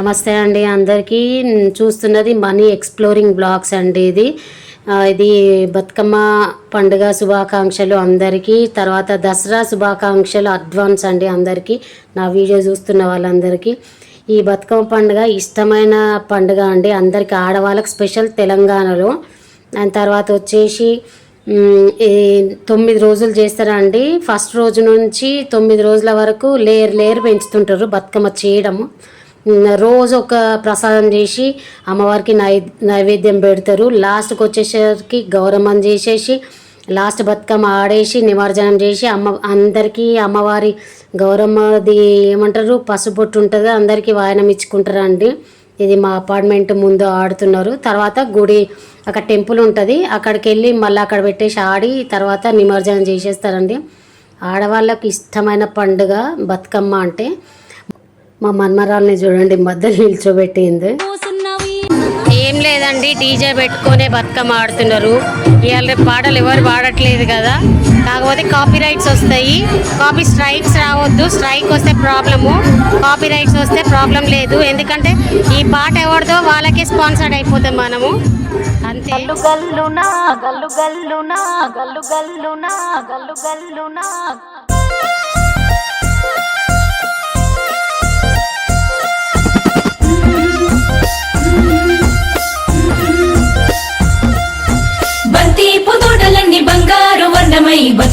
నమస్తే అండి అందరికీ. చూస్తున్నది మనీ ఎక్స్ప్లోరింగ్ బ్లాగ్స్ అండి ఇది. ఇది బతుకమ్మ పండుగ శుభాకాంక్షలు అందరికీ. తర్వాత దసరా శుభాకాంక్షలు అడ్వాన్స్ అండి అందరికీ. నా వీడియో చూస్తున్న వాళ్ళందరికీ. ఈ బతుకమ్మ పండుగ ఇష్టమైన పండుగ అండి. అందరికీ ఆడవాళ్ళకి స్పెషల్ తెలంగాణలో. దాని తర్వాత వచ్చేసి తొమ్మిది రోజులు చేస్తారండి. ఫస్ట్ రోజు నుంచి తొమ్మిది రోజుల వరకు లేయర్ లేయర్ పెంచుతుంటారు బతుకమ్మ చేయడము. రోజు ఒక ప్రసాదం చేసి అమ్మవారికి నై నైవేద్యం పెడతారు. లాస్ట్కి వచ్చేసరికి గౌరమ్మం చేసేసి లాస్ట్ బతుకమ్మ ఆడేసి నిమజ్జనం చేసి అమ్మ అందరికీ అమ్మవారి గౌరమ్మది ఏమంటారు? పసుపొట్టు ఉంటుంది అందరికీ వాయనం ఇచ్చుకుంటారండి. ఇది మా అపార్ట్మెంట్ ముందు ఆడుతున్నారు. తర్వాత గుడి అక్కడ టెంపుల్ ఉంటుంది. అక్కడికి వెళ్ళి మళ్ళీ అక్కడ పెట్టేసి ఆడి తర్వాత నిమజ్జనం చేసేస్తారండి. ఆడవాళ్ళకి ఇష్టమైన పండుగ బతుకమ్మ అంటే మా మన్మరాల్ని చూడండి మధ్యలో నిల్చోబెట్టింది. ఏం లేదండి డీజే పెట్టుకునే బతుకమ్మ ఆడుతున్నారు. ఇవాళ రేపు పాటలు ఎవరు పాడట్లేదు కదా. కాకపోతే కాపీ రైట్స్ వస్తాయి. కాపీ స్ట్రైక్స్ రావద్దు స్ట్రైక్ వస్తే ప్రాబ్లము. కాపీ రైట్స్ వస్తే ప్రాబ్లం లేదు. ఎందుకంటే ఈ పాట ఎవరిదో వాళ్ళకే స్పాన్సర్డ్ అయిపోతాం మనము. అంతే. గల్లు గల్లునా గల్లు గల్లునా గల్లు గల్లునా గల్లు గల్లునా.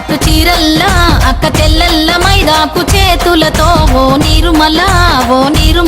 పట్టు చీరల్లా అక్క చెల్లెల్ల మైదాకు చేతులతో ఓ నిర్మల ఓ నిర్మల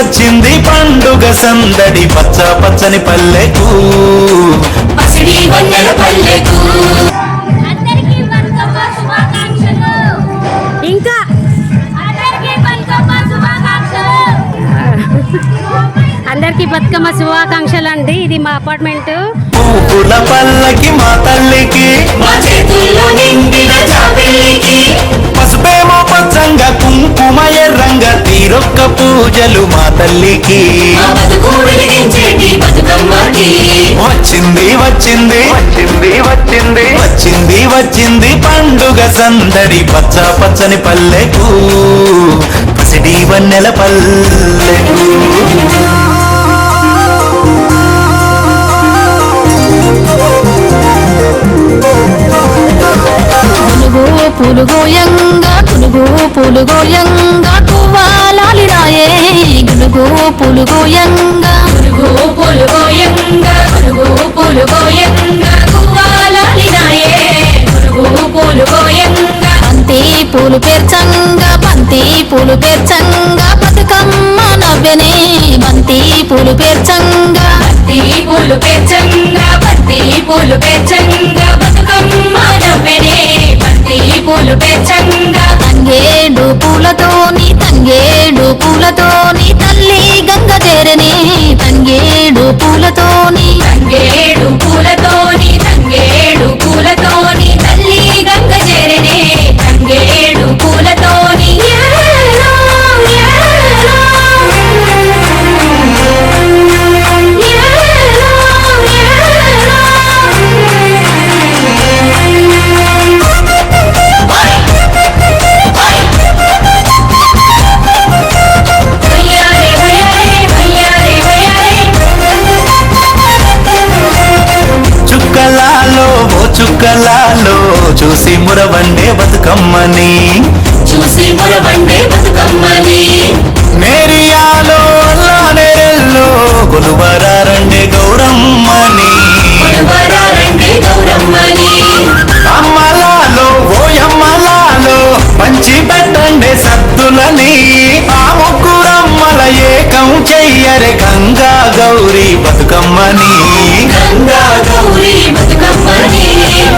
వచ్చింది పండుగ సందడి పచ్చ పచ్చని పల్లెకు. ఇంకా? అందరికీ బతుకమ్మ శుభాకాంక్షలు. అండి ఇది మా అపార్ట్మెంట్. పువ్వుల పల్లకి మా తల్లికి. మా చేతుల్లో నిండిన జాబిల్లికి పసుపేమో పచ్చంగా కుంకుమ పూజలు మా తల్లికి. వచ్చింది వచ్చింది. వచ్చింది వచ్చింది. వచ్చింది వచ్చింది పండుగ సందడి పచ్చ పచ్చని పల్లెకు. పసిడి వన్నెల పల్లెకు. పులుగు పులుగోయంగా పులుగు పులుగోయంగా కువ్వాలాలి రాయే. గులుగో పులుగో యంగ గులుగో పులుగో గులుగు గులుగో పులుగో పులుగోయంగా పులుగు రాయే గులుగో పులుగో పులుగోయంగా బంతి పూలు పేర్చంగా బంతి పూలు పేర్చంగా బతుకమ్మ నవ్వెనే. బంతి పూలు పేర్చంగా. బంతి పూలు పేర్చంగా బంతి పూలు పేర్చంగా బతుకమ్మ నవ్వెనే బంతి పూలు పేర్చంగా అంగేడు పూలతోని పూలతో నీ తల్లి చుక్కలాలో చూసి మురవండే బతుకమ్మని. చూసి మురవండే బతుకమ్మని. నేరియాలో నేరెల్లో కొలువరారండే చెయ్యరే గంగా గౌరీ బతుకమ్మని. గంగా గౌరీ బతుకమ్మని.